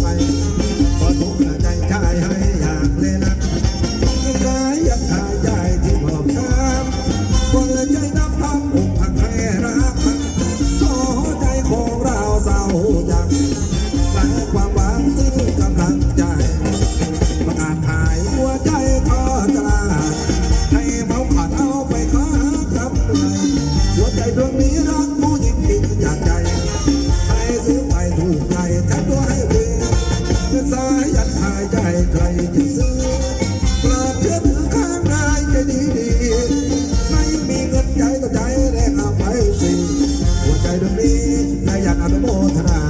ไป ยันหายใจใครจะซื้อปลอบเชื่อถือข้างนจะดีดีไม่มีเงินใจก็ใจแรงเอาไปสิหัวใจดวงนี้นายอยากอนุโมทนา